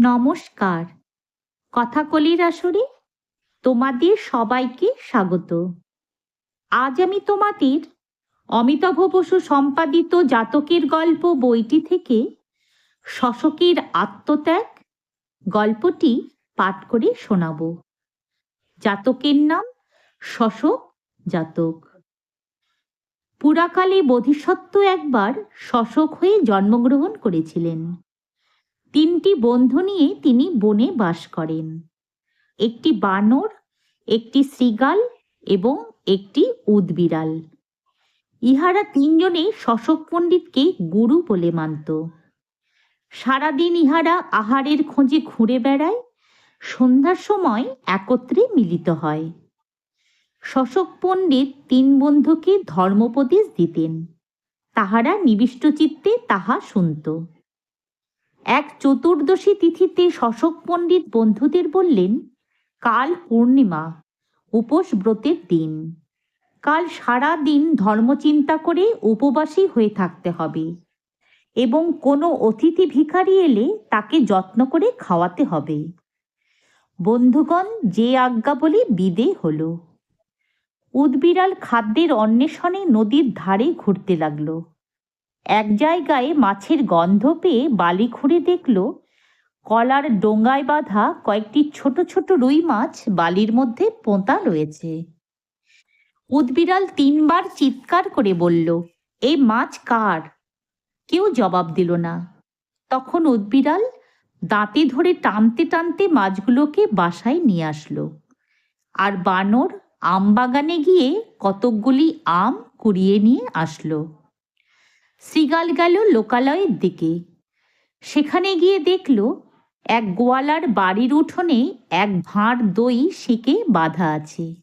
নমস্কার। কথাকলির আসরে তোমাদের সবাইকে স্বাগত। আজ আমি তোমাদের অমিতাভ বসু সম্পাদিত জাতকের গল্প বইটি থেকে শশকের আত্মত্যাগ গল্পটি পাঠ করে শোনাব। জাতকের নাম শশক জাতক। পুরাকালে বোধিসত্ত্ব একবার শশক হয়ে জন্মগ্রহণ করেছিলেন। তিনটি বন্ধু নিয়ে তিনি বনে বাস করেন। একটি বানর, একটি শৃগাল এবং একটি উদবিড়াল। ইহারা তিনজনে শশক পণ্ডিতকে গুরু বলে মানত। সারাদিন ইহারা আহারের খোঁজে ঘুরে বেড়ায়, সন্ধ্যার সময় একত্রে মিলিত হয়। শশক পণ্ডিত তিন বন্ধুকে ধর্মোপদেশ দিতেন। তাহারা নিবিষ্ট চিত্তে তাহা শুনত। এক চতুর্দশী তিথিতে শশক পণ্ডিত বন্ধুদের বললেন, কাল পূর্ণিমা, উপোস ব্রতের দিন। কাল সারা দিন ধর্মচিন্তা করে উপবাসী হয়ে থাকতে হবে এবং কোনো অতিথি ভিখারি এলে তাকে যত্ন করে খাওয়াতে হবে। বন্ধুগণ, যে আজ্ঞা বলে বিদে হলো। উদবিড়াল খাদ্যের অন্বেষণে নদীর ধারে ঘুরতে লাগল। এক জায়গায় মাছের গন্ধ পেয়ে বালি খুঁড়ে দেখল কলার ডোঙ্গায় বাঁধা কয়েকটি ছোট ছোট রুই মাছ বালির মধ্যে পোঁতা রয়েছে। উদবিড়াল তিনবার চিৎকার করে বলল এই মাছ কার? কেউ জবাব দিল না। তখন উদবিড়াল দাঁতে ধরে টানতে টানতে মাছগুলোকে বাসায় নিয়ে আসলো। আর বানর আম বাগানে গিয়ে কতকগুলি আম কুড়িয়ে নিয়ে আসলো। শ্রীগাল গেল লোকালয়ের দিকে। সেখানে গিয়ে দেখল এক গোয়ালার বাড়ির উঠোনে এক ভাঁড় দই শিকে বাঁধা আছে।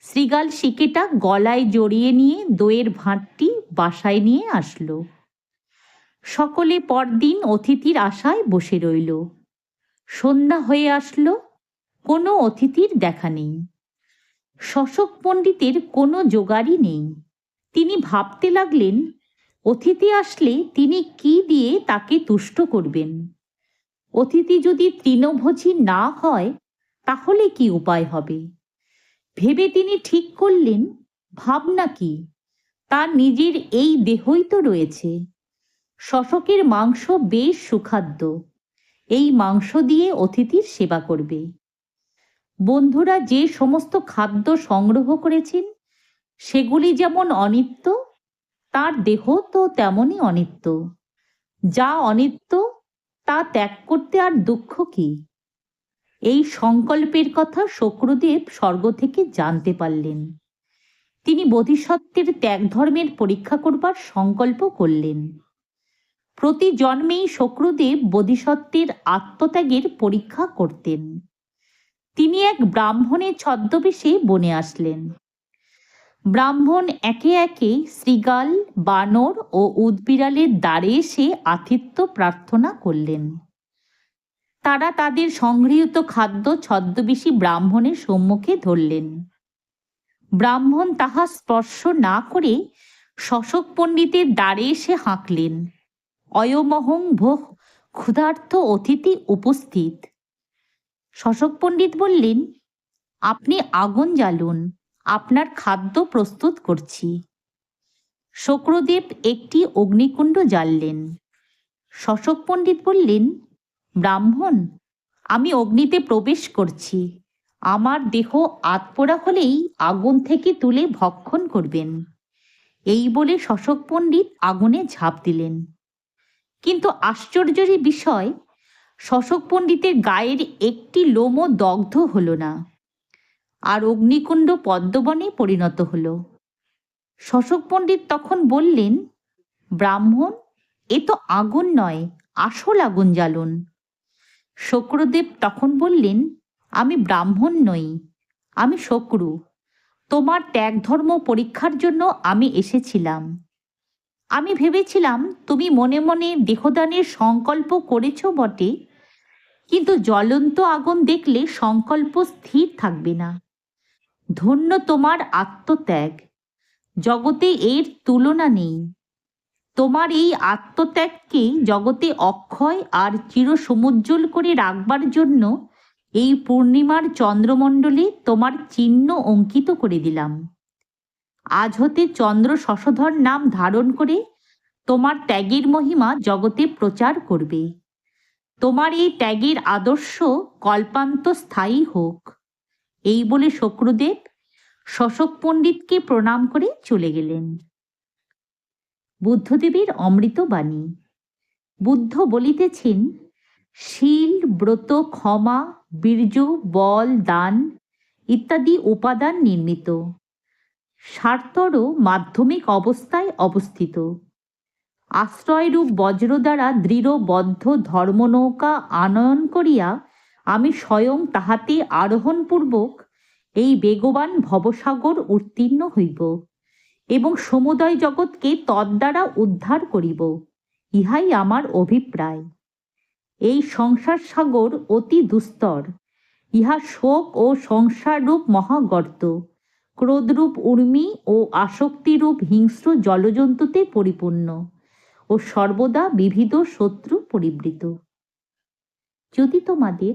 শ্রীগাল শিকেটা গলায় জড়িয়ে নিয়ে দইয়ের ভাঁড়টি বাসায় নিয়ে আসলো। সকলে পরদিন অতিথির আশায় বসে রইল। সন্ধ্যা হয়ে আসলো, কোনো অতিথির দেখা নেই। শশক পণ্ডিতের কোনো জোগাড়ই নেই। তিনি ভাবতে লাগলেন অতিথি আসলে তিনি কি দিয়ে তাকে তুষ্ট করবেন? অতিথি যদি তৃণভোজী না হয়, তাহলে কি উপায় হবে? ভেবে তিনি ঠিক করলেন, ভাবনা কি? তার নিজের এই দেহই তো রয়েছে। শশকের মাংস বেশ সুখাদ্য। এই মাংস দিয়ে অতিথির সেবা করবে। বন্ধুরা যে সমস্ত খাদ্য সংগ্রহ করেছেন, সেগুলি যেমন অনিত্য তার দেহ তো তেমনই অনিত্য। যা অনিত্য, তা ত্যাগ করতে আর দুঃখ কি? এই সংকল্পের কথা শক্রদেব স্বর্গ থেকে জানতে পারলেন। তিনি বোধিসত্ত্বের ত্যাগ ধর্মের পরীক্ষা করবার সংকল্প করলেন। প্রতি জন্মেই শক্রদেব বোধিসত্ত্বের আত্মত্যাগের পরীক্ষা করতেন। তিনি এক ব্রাহ্মণের ছদ্মবেশে বনে আসলেন। ব্রাহ্মণ একে একে শ্রীগাল, বানর ও উদবিড়ালের দ্বারে এসে আতিথ্য প্রার্থনা করলেন। তারা তাদের সংগৃহীত খাদ্য ছদ্মবেশী ব্রাহ্মণের সম্মুখে ধরলেন। ব্রাহ্মণ তাহা স্পর্শ না করে শশক পণ্ডিতের দ্বারে এসে হাঁকলেন। অয়মহং ভোহ ক্ষুধার্থ অতিথি উপস্থিত। শশক পণ্ডিত বললেন, আপনি আগুন জ্বালুন। আপনার খাদ্য প্রস্তুত করছি। শক্রদেব একটি অগ্নিকুণ্ড জ্বাললেন। শশক পণ্ডিত বললেন, ব্রাহ্মণ, আমি অগ্নিতে প্রবেশ করছি। আমার দেহ আতপোড়া হলেই আগুন থেকে তুলে ভক্ষণ করবেন। এই বলে শশক পণ্ডিত আগুনে ঝাঁপ দিলেন। কিন্তু আশ্চর্যের বিষয়, শশক পণ্ডিতের গায়ের একটি লোমও দগ্ধ হলো না। আর অগ্নিকুণ্ড পদ্মবনে পরিণত হল। শশক পণ্ডিত তখন বললেন, ব্রাহ্মণ, এ তো আগুন নয়, আসল আগুন জ্বালুন। শক্রদেব তখন বললেন, আমি ব্রাহ্মণ নই, আমি শক্রু। তোমার ত্যাগ ধর্ম পরীক্ষার জন্য আমি এসেছিলাম। আমি ভেবেছিলাম তুমি মনে মনে দেহদানের সংকল্প করেছ বটে, কিন্তু জ্বলন্ত আগুন দেখলে সংকল্প স্থির থাকবে না। ধন্য তোমার আত্মত্যাগ। জগতে এর তুলনা নেই। তোমার এই আত্মত্যাগকে জগতে অক্ষয় আর চিরসমুজ্জ্বল করে রাখবার জন্য এই পূর্ণিমার চন্দ্রমণ্ডলে তোমার চিহ্ন অঙ্কিত করে দিলাম। আজ হতে চন্দ্র শশধর নাম ধারণ করে তোমার ত্যাগের মহিমা জগতে প্রচার করবে। তোমার এই ত্যাগের আদর্শ কল্পান্ত স্থায়ী হোক। এই বলে শক্রদেব শশক পণ্ডিতকে প্রণাম করে চলে গেলেন। বুদ্ধদেবের অমৃত বাণী। বুদ্ধ বলিতেছেন, শীল, ব্রত, ক্ষমা, বীর্য, বল, দান ইত্যাদি উপাদান নির্মিত। সারতর মাধ্যমিক অবস্থায় অবস্থিত। আশ্রয়রূপ বজ্র দ্বারা দৃঢ় দৃঢ়বদ্ধ ধর্মনৌকা আনয়ন করিয়া আমি স্বয়ং তাহাতে আরোহণপূর্বক এই বেগবান ভবসাগর উত্তীর্ণ হইব এবং সমুদয় জগৎকে তদ্বারা উদ্ধার করিব। ইহাই আমার অভিপ্রায়। এই সংসার সাগর অতি দুস্তর। ইহা শোক ও সংসাররূপ মহাগর্ত। ক্রোধরূপ উর্মি ও আসক্তিরূপ হিংস্র জলজন্তুতে পরিপূর্ণ ও সর্বদা বিবিধ শত্রু পরিবৃত। যদি তোমাদের